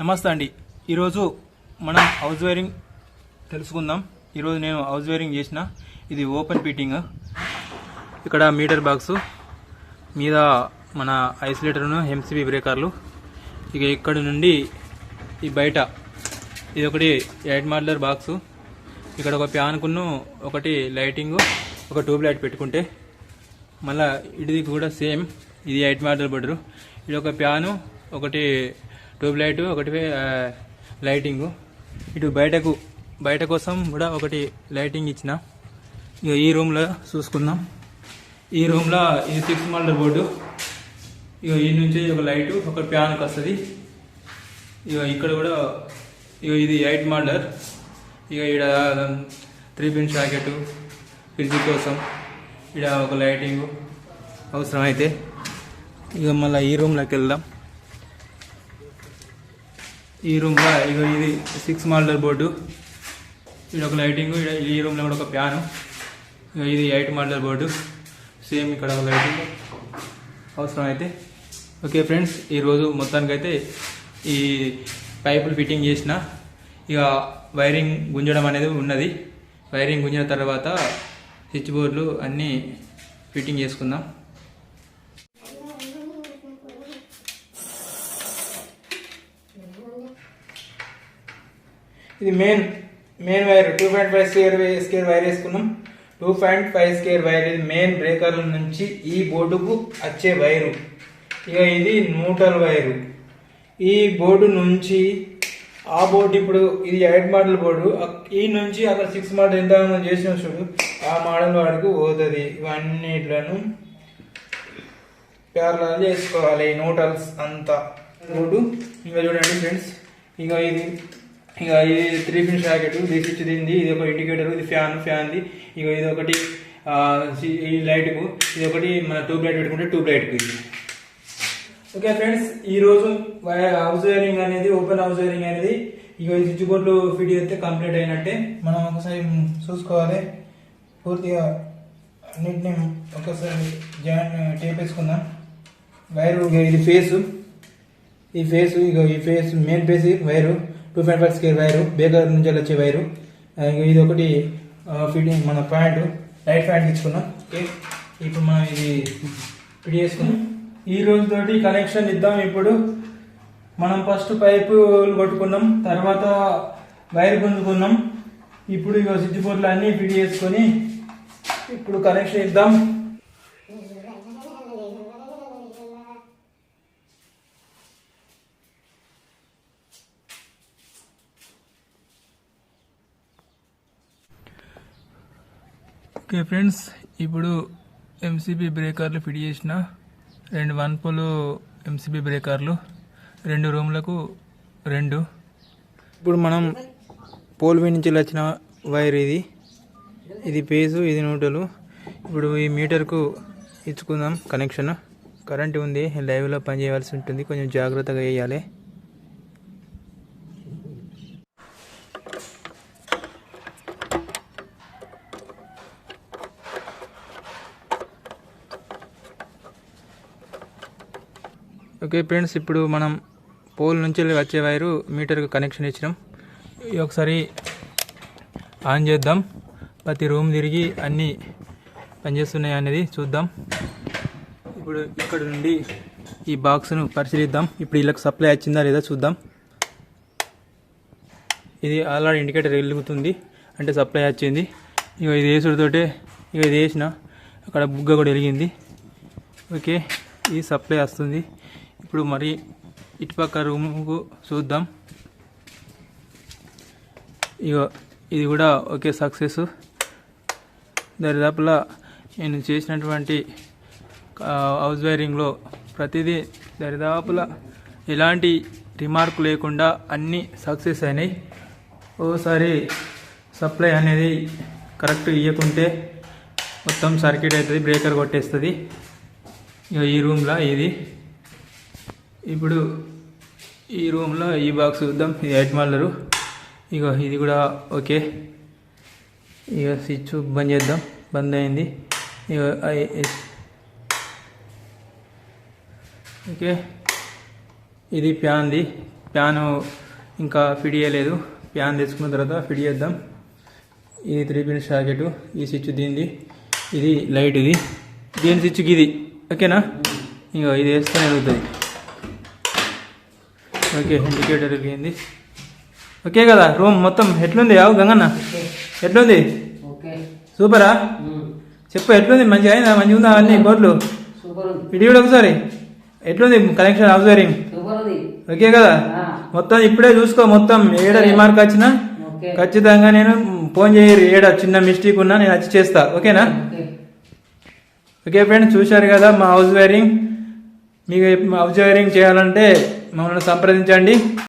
నమస్తే అండి. ఈరోజు మనం హౌస్ వైరింగ్ తెలుసుకుందాం. ఈరోజు నేను హౌస్ వైరింగ్ చేసిన. ఇది ఓపెన్ ఫిట్టింగ్. ఇక్కడ మీటర్ బాక్స్. మీద మన ఐసోలేటర్ను ఎంసీబీ బ్రేకర్లు. ఇక ఇక్కడ నుండి ఈ బయట ఇది ఒకటి ఎయిట్ మార్లర్ బాక్సు. ఇక్కడ ఒక ప్యాన్కును ఒకటి లైటింగ్ ఒక ట్యూబ్ లైట్ పెట్టుకుంటే మళ్ళీ ఇది కూడా సేమ్ ఇది ఎయిట్ మాడల్ బెడ్రూమ్ ఇది ఒక ప్యాను ఒకటి ట్యూబ్ లైట్ ఒకటి లైటింగు. ఇటు బయటకు బయట కోసం కూడా ఒకటి లైటింగ్ ఇచ్చిన. ఇక ఈ రూమ్లో చూసుకుందాం. ఈ రూమ్లో ఇది సిక్స్ మల్డర్ బోర్డు. ఇక ఈ నుంచి ఒక లైటు ఒక ఫ్యాన్కి వస్తుంది ఇక ఇక్కడ కూడా ఇక ఇది ఎయిట్ మాడలర్ ఇక ఇక్కడ త్రీ పిన్ షాకెట్ ఫ్రిడ్జ్ కోసం ఇక్కడ ఒక లైటింగ్ అవసరం అయితే ఇక మళ్ళీ ఈ రూమ్లోకి వెళ్దాం. ఈ రూమ్లో ఇక ఇది సిక్స్ మాడలర్ బోర్డు ఇది ఒక లైటింగ్ ఈ రూమ్లో కూడా ఒక ఫ్యాను ఇది ఎయిట్ మాడలర్ బోర్డు సేమ్ ఇక్కడ ఒక లైటింగ్ అవసరం అయితే ఓకే ఫ్రెండ్స్ ఈరోజు మొత్తానికైతే ఈ పైపులు ఫిట్టింగ్ చేసిన. ఇక వైరింగ్ గుంజడం అనేది ఉన్నది. వైరింగ్ గుంజిన తర్వాత స్విచ్ బోర్డులు అన్నీ ఫిట్టింగ్ చేసుకుందాం. ఇది main main wire two point five square square wire వేసుకున్నాం. Two point five square wire ఇది మెయిన్ బ్రేకర్ల నుంచి ఈ బోర్డుకు వచ్చే వైరు ఇక ఇది న్యూట్రల్ వైరు ఈ బోర్డు నుంచి ఆ బోర్డు ఇప్పుడు ఇది ఎయిట్ మోడల్ బోర్డు. ఈ నుంచి అక్కడ సిక్స్ మోడల్ ఎంత మనం చేసిన చూడు. ఆ మోడల్ వాడికి పోతుంది. ఇవన్నిట్లను ప్యారలాల్ చేసుకోవాలి. నూటల్స్ అంతా. బోర్డు. ఇంకా చూడండి ఫ్రెండ్స్ ఇక ఇది ఇక ఇది త్రీ పిన్ షాకెట్ ఇది స్విచ్ దీనిది ఇది ఒక ఇండికేటర్ ఇది ఫ్యాన్ ఫ్యాన్ది ఇక ఇది ఒకటి ఈ లైట్కు ఇది ఒకటి మన ట్యూబ్ లైట్ పెట్టుకుంటే ట్యూబ్ లైట్కు ఇది. ఓకే ఫ్రెండ్స్ ఈరోజు వై- హౌస్ వైరింగ్ అనేది ఓపెన్ హౌస్ వైరింగ్ అనేది ఇక ఈ స్విచ్ బోర్డులు ఫిట్ చేస్తే కంప్లీట్ అయినట్టే. మనం ఒకసారి చూసుకోవాలి. పూర్తిగా అన్నింటినీ ఒకసారి జాయిన్ టేప్ వేసుకుందాం. వైరు ఇది ఫేసు ఈ ఫేస్ ఇక ఈ phase main phase wire. Two point five square wire breaker నుంచి వచ్చే వైరు. ఇది ఒకటి ఫిట్టింగ్ మన ప్యాంటు లైట్ ప్యాంట్ ఇచ్చుకున్నాం. ఓకే ఇప్పుడు మనం ఇది ఫిట్ చేసుకున్నాం ఈ రోజు తోటి కనెక్షన్ ఇద్దాం ఇప్పుడు. మనం ఫస్ట్ పైపు కొట్టుకున్నాం తర్వాత వైర్ గుంజుకున్నాం. ఇప్పుడు ఇక స్విచ్ బోర్డులు అన్నీ ఫిట్ చేసుకొని ఇప్పుడు కనెక్షన్ ఇద్దాం. ఓకే ఫ్రెండ్స్ ఇప్పుడు ఎంసీబీ బ్రేకర్లు ఫిట్ చేసిన రెండు వన్ పోలు ఎంసీబీ బ్రేకర్లు రెండు రూమ్లకు రెండు. ఇప్పుడు మనం పోల్ నుంచి వచ్చిన వైర్ ఇది. ఇది పేజు ఇది నూటలు. ఇప్పుడు ఈ మీటర్కు ఇచ్చుకుందాం కనెక్షన్. కరెంట్ ఉంది లైవ్లో పని చేయవలసి ఉంటుంది కొంచెం జాగ్రత్తగా వేయాలి ఓకే ఫ్రెండ్స్ ఇప్పుడు మనం పోల్ నుంచి వచ్చే వైరు మీటర్కి కనెక్షన్ ఇచ్చినాం. ఒకసారి ఆన్ చేద్దాం. ప్రతి రూమ్ తిరిగి అన్నీ పనిచేస్తున్నాయి అనేది చూద్దాం. ఇప్పుడు ఇక్కడ నుండి ఈ బాక్స్ను పరిశీలిద్దాం. ఇప్పుడు వీళ్ళకి సప్లై వచ్చిందా లేదా చూద్దాం. ఇది ఆల్రెడీ ఇండికేటర్ వెలుగుతుంది. అంటే సప్లై వచ్చింది. ఇక ఇది వేసుడితోటే ఇక ఇది వేసిన. అక్కడ బుగ్గ కూడా వెలిగింది. ఓకే ఇది సప్లై వస్తుంది. ఇప్పుడు మరి ఇటుపక్క రూమ్కు చూద్దాం. ఇగో ఇది కూడా ఓకే సక్సెస్. దరిదాపులా నేను చేసినటువంటి హౌస్ వైరింగ్లో ప్రతిదీ దరిదాపులా ఎలాంటి రిమార్క్ లేకుండా అన్నీ సక్సెస్ అయినాయి. ఓసారి సప్లై అనేది కరెక్ట్ ఇవ్వకుంటే మొత్తం సర్క్యూట్ అవుతుంది బ్రేకర్ కొట్టేస్తుంది. ఈ రూమ్లో ఇది. ఇప్పుడు ఈ రూమ్లో ఈ బాక్స్ చూద్దాం. ఇది ఎయిట్ మాలరు. ఇక ఇది కూడా ఓకే. ఇక స్విచ్ బంద్ చేద్దాం. బంద్ అయింది. ఇక ఐ- ఎస్. ఓకే. ఇది ఫ్యాన్ది ప్యాను ఇంకా ఫిట్ చేయలేదు. ప్యాన్ తెచ్చుకున్న తర్వాత ఫిట్ చేద్దాం. ఇది త్రీ పిన్ షాకెట్ ఈ స్విచ్ దీనిది. ఇది లైట్ ఇది. దీని స్విచ్కి ఇది. ఓకేనా? ఇంకా ఇది వేస్తూనే వెళ్తుంది ఓకే ఇండికేటర్ వెలిగింది ఓకే కదా రూమ్ మొత్తం ఎట్లుంది? ఆవు గంగన్న. ఎట్లుంది? సూపరా. చెప్పు ఎట్లుంది? మంచిగా అయిందా? మంచిగా ఉందా అన్ని కోట్లు? కూడా ఒకసారి. ఎట్లుంది కనెక్షన్ హౌస్ వైరింగ్ సూపర్ ఉంది ఓకే కదా. మొత్తం ఇప్పుడే చూసుకో మొత్తం ఏడ రిమార్క్ వచ్చినా? ఖచ్చితంగా నేను ఫోన్ చేయరు ఏడ చిన్న మిస్టేక్ ఉన్నా నేను వచ్చి చేస్తా. ఓకేనా? ఓకే. ఓకే ఫ్రెండ్స్ చూశారు కదా మా హౌస్ వైరింగ్ మీకు హౌస్ చేయాలంటే మమ్మల్ని సంప్రదించండి.